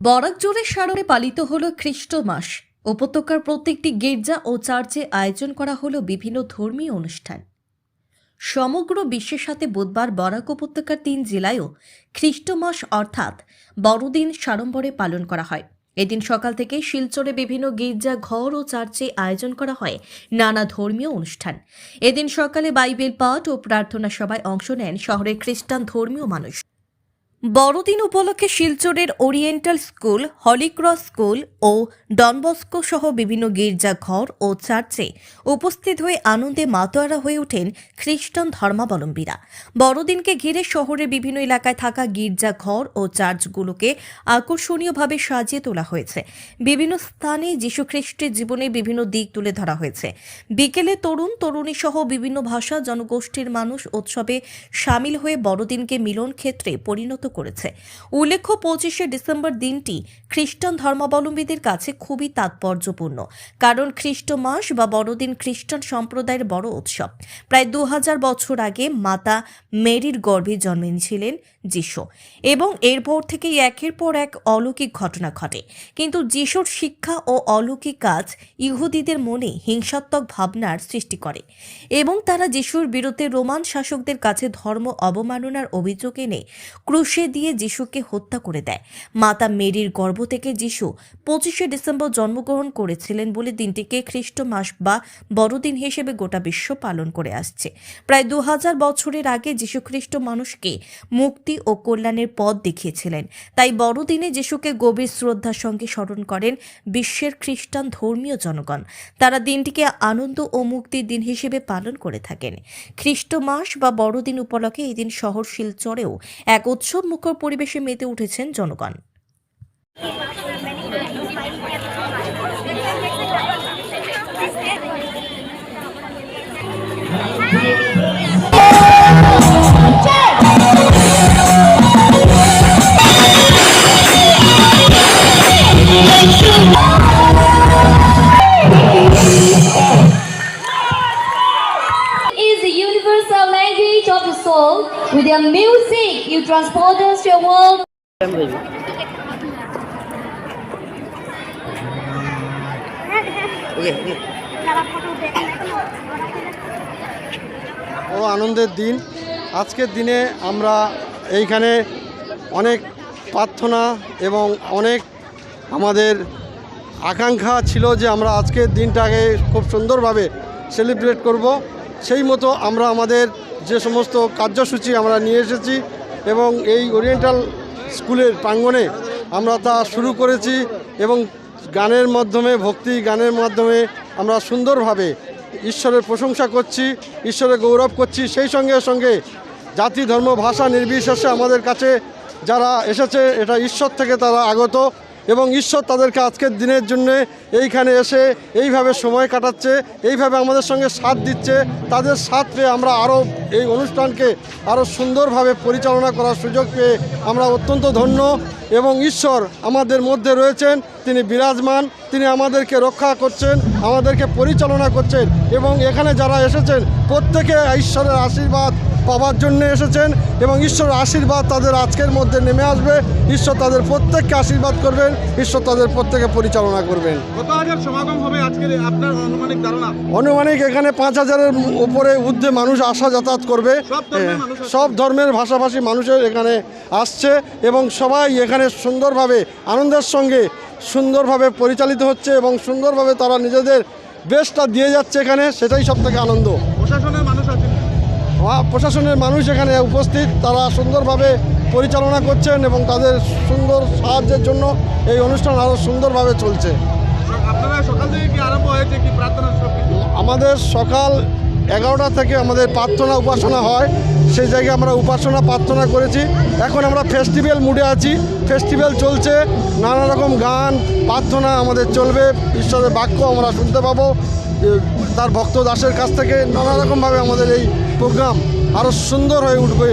বরাক জোরে সারণে পালিত হল খ্রিস্ট মাস। উপত্যকার প্রত্যেকটি গির্জা ও চার্চে আয়োজন করা হলো বিভিন্ন ধর্মীয় অনুষ্ঠান। সমগ্র বিশ্বের সাথে বুধবার বরাক উপত্যকার তিন জেলায়ও খ্রিস্ট মাস অর্থাৎ বড়দিন সাড়ম্বরে পালন করা হয়। এদিন সকাল থেকে শিলচরে বিভিন্ন গির্জা, ঘর ও চার্চে আয়োজন করা হয় নানা ধর্মীয় অনুষ্ঠান। এদিন সকালে বাইবেল পাঠ ও প্রার্থনা সভায় অংশ নেন শহরের খ্রিস্টান ধর্মীয় মানুষ। বড়দিন উপলক্ষে শিলচরের oriental school, Holy Cross school ও ডনবস্কো সহ বিভিন্ন গির্জাঘর ও চার্চে উপস্থিত হয়ে আনন্দে মাতোয়ারা হয়ে ওঠেন খ্রিস্টান ধর্মাবলম্বীরা। বড়দিনকে ঘিরে শহরের বিভিন্ন এলাকায় থাকা গির্জাঘর ও চার্চগুলোকে আকর্ষণীয়ভাবে সাজিয়ে তোলা হয়েছে। বিভিন্ন স্থানে যীশুখ্রিস্টের জীবনে বিভিন্ন দিক তুলে ধরা হয়েছে। বিকেলে তরুণ তরুণী সহ বিভিন্ন ভাষা, জনগোষ্ঠীর মানুষ উৎসবে সামিল হয়ে বড়দিনকে মিলন ক্ষেত্রে পরিণত করেছে। উল্লেখ্য, পঁচিশে ডিসেম্বর দিনটি খ্রিস্টান ধর্মাবলম্বীদের কাছে খুবই তাৎপর্যপূর্ণ। কারণ খ্রিস্ট মাস বা বড়দিন খ্রিস্টান সম্প্রদায়ের বড় উৎসব। প্রায় দু হাজার বছর আগে মাতা মেরির গর্ভে জন্মেছিলেন যিশু। এবং এরপর থেকেই একের পর এক অলৌকিক ঘটনা ঘটে। কিন্তু যিশুর শিক্ষা ও অলৌকিক কাজ ইহুদিদের মনে হিংসাত্মক ভাবনার সৃষ্টি করে। এবং তারা যিশুর বিরুদ্ধে রোমান শাসকদের কাছে ধর্ম অবমাননার অভিযোগ এনে ক্রুশে দিয়ে যিশুকে হত্যা করে দেয়। মাতা মেরির গর্ভ থেকে যিশু পঁচিশে ডিসেম্বর জন্মগ্রহণ করেছিলেন বলে দিনটিকে খ্রিস্ট মাস বা বড়দিন হিসেবে গোটা বিশ্ব পালন করে আসছে। প্রায় দু হাজার বছরের আগে যীশুখ্রিস্ট মানুষকে মুক্তি ও কল্যাণের পথ দেখিয়েছিলেন। তাই বড়দিনে যিশুকে গভীর শ্রদ্ধার সঙ্গে স্মরণ করেন বিশ্বের খ্রিস্টান ধর্মীয় জনগণ। তারা দিনটিকে আনন্দ ও মুক্তির দিন হিসেবে পালন করে থাকেন। খ্রিস্ট মাস বা বড়দিন উপলক্ষে এই দিন শহর শিলচরেও এক উৎসব মুখর পরিবেশে মেতে উঠেছেন জনগণ। Is the universal language of the soul. With your music, you transport us to a world বড় আনন্দের দিন আজকের দিনে আমরা এইখানে অনেক প্রার্থনা এবং অনেক আমাদের আকাঙ্ক্ষা ছিল যে আমরা আজকের দিনটাকে খুব সুন্দরভাবে সেলিব্রেট করব। সেই মতো আমরা আমাদের যে সমস্ত কার্যসূচি আমরা নিয়ে এসেছি এবং এই ওরিয়েন্টাল স্কুলের প্রাঙ্গণে আমরা তা শুরু করেছি এবং গানের মাধ্যমে, ভক্তি গানের মাধ্যমে আমরা সুন্দরভাবে ঈশ্বরের প্রশংসা করছি, ঈশ্বরের গৌরব করছি। সেই সঙ্গে সঙ্গে জাতি, ধর্ম, ভাষা নির্বিশেষে আমাদের কাছে যারা এসেছে, এটা ঈশ্বর থেকে তারা আগত। এবং ঈশ্বর তাদেরকে আজকের দিনের জন্য এইখানে এসে এইভাবে সময় কাটাচ্ছে, এইভাবে আমাদের সঙ্গে সাথ দিচ্ছে। তাদের সাথ পেয়ে আমরা আরও এই অনুষ্ঠানকে আরও সুন্দরভাবে পরিচালনা করার সুযোগ পেয়ে আমরা অত্যন্ত ধন্য এবং ঈশ্বর আমাদের মধ্যে রয়েছেন, তিনি বিরাজমান, তিনি আমাদেরকে রক্ষা করছেন, আমাদেরকে পরিচালনা করছেন এবং এখানে যারা এসেছেন, প্রত্যেকে ঈশ্বরের আশীর্বাদ পাওয়ার জন্য এসেছেন এবং ঈশ্বরের আশীর্বাদ তাদের আজকের মধ্যে নেমে আসবে। ঈশ্বর তাদের প্রত্যেককে আশীর্বাদ করবেন। ঈশ্বর তাদের প্রত্যেকে পরিচালনা করবেন। অনুমানিক এখানে পাঁচ হাজারের উপরে ঊর্ধ্বে মানুষ আসা যাতায়াত করবে। সব ধর্মের সব ধর্মের ভাষাভাষী মানুষের এখানে আসছে এবং সবাই এখানে সুন্দরভাবে আনন্দের সঙ্গে সুন্দরভাবে পরিচালিত হচ্ছে এবং সুন্দরভাবে তারা নিজেদের বেশটা দিয়ে যাচ্ছে এখানে। সেটাই সব থেকে আনন্দ প্রশাসনের মানুষ এখানে উপস্থিত তারা সুন্দরভাবে পরিচালনা করছেন এবং তাদের সুন্দর সাহায্যের জন্য এই অনুষ্ঠান আরও সুন্দরভাবে চলছে। আপনারা সকাল থেকে কি আরম্ভ হয়েছে কি প্রার্থনা সব কিছু? আমাদের সকাল এগারোটা থেকে আমাদের প্রার্থনা উপাসনা হয় সেই জায়গায় আমরা উপাসনা প্রার্থনা করেছি। এখন আমরা ফেস্টিভ্যাল মুডে আছি ফেস্টিভ্যাল চলছে নানা রকম গান প্রার্থনা আমাদের চলবে ঈশ্বরের বাক্য আমরা শুনতে পাবো। তার ভক্ত দাসের কাছ থেকে নানা রকমভাবে আমাদের এই প্রোগ্রাম আরও সুন্দর হয়ে উঠবে।